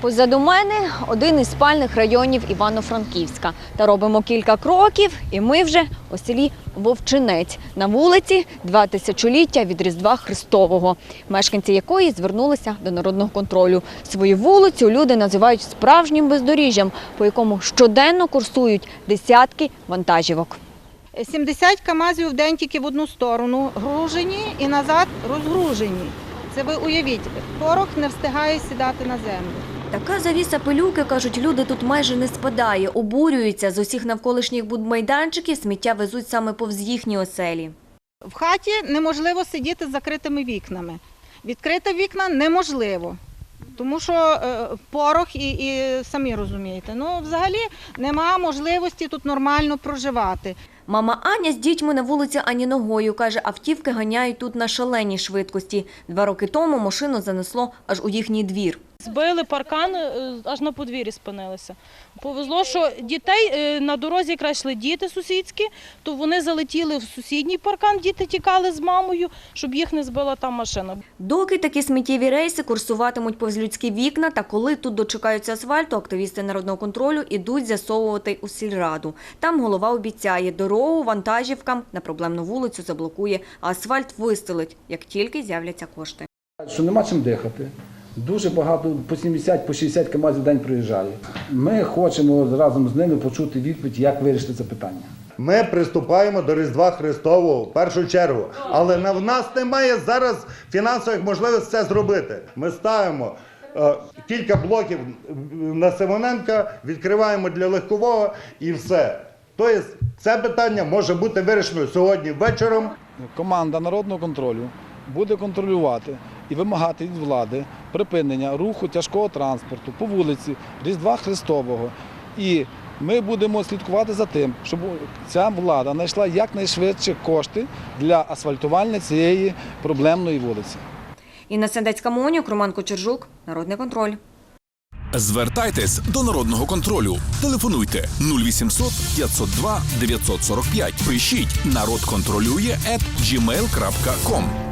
Позаду мене один із спальних районів Івано-Франківська. Та робимо кілька кроків, і ми вже у селі Вовчинець. На вулиці два тисячоліття від Різдва Христового, мешканці якої звернулися до народного контролю. Свою вулицю люди називають справжнім бездоріжжям, по якому щоденно курсують десятки вантажівок. 70 камазів в день тільки в одну сторону гружені і назад розгружені. Це ви уявіть, порох не встигає сідати на землю. Така завіса пилюки, кажуть, люди тут майже не спадає, обурюються. З усіх навколишніх будмайданчиків сміття везуть саме повз їхні оселі. В хаті неможливо сидіти з закритими вікнами. Відкрити вікна неможливо. Тому що е, порох і, і самі розумієте, ну взагалі нема можливості тут нормально проживати. Мама Аня з дітьми на вулиці ані ногою. Каже, автівки ганяють тут на шаленій швидкості. Два роки тому машину занесло аж у їхній двір. Збили паркан, е, аж на подвір'ї спинилися. Повезло, що дітей е, на дорозі якраз йшли діти сусідські, то вони залетіли в сусідній паркан, діти тікали з мамою, щоб їх не збила там машина. Доки такі сміттєві рейси курсуватимуть повз людські вікна, та коли тут дочекаються асфальту, активісти народного контролю ідуть з'ясовувати у сільраду. Там голова обіцяє, дорогу вантажівкам на проблемну вулицю заблокує, а асфальт вистелить, як тільки з'являться кошти. що нема чим дихати. Дуже багато по 70, по 60 км в день проїжджає. Ми хочемо разом з ними почути відповідь, як вирішити це питання. Ми приступаємо до Різдва Христового в першу чергу, але в нас немає зараз фінансових можливостей це зробити. Ми ставимо е, кілька блоків на Симоненка, відкриваємо для легкового і все. Тобто це питання може бути вирішено сьогодні вечором. Команда народного контролю буде контролювати і вимагати від влади припинення руху тяжкого транспорту по вулиці Різдва Христового. І ми будемо слідкувати за тим, щоб ця влада знайшла якнайшвидше кошти для асфальтування цієї проблемної вулиці. Інна Сендецька Монюк, Роман Кочержук, Народний контроль. Звертайтесь до народного контролю. Телефонуйте 0800 502 945. Пишіть народ контролює at gmail.com.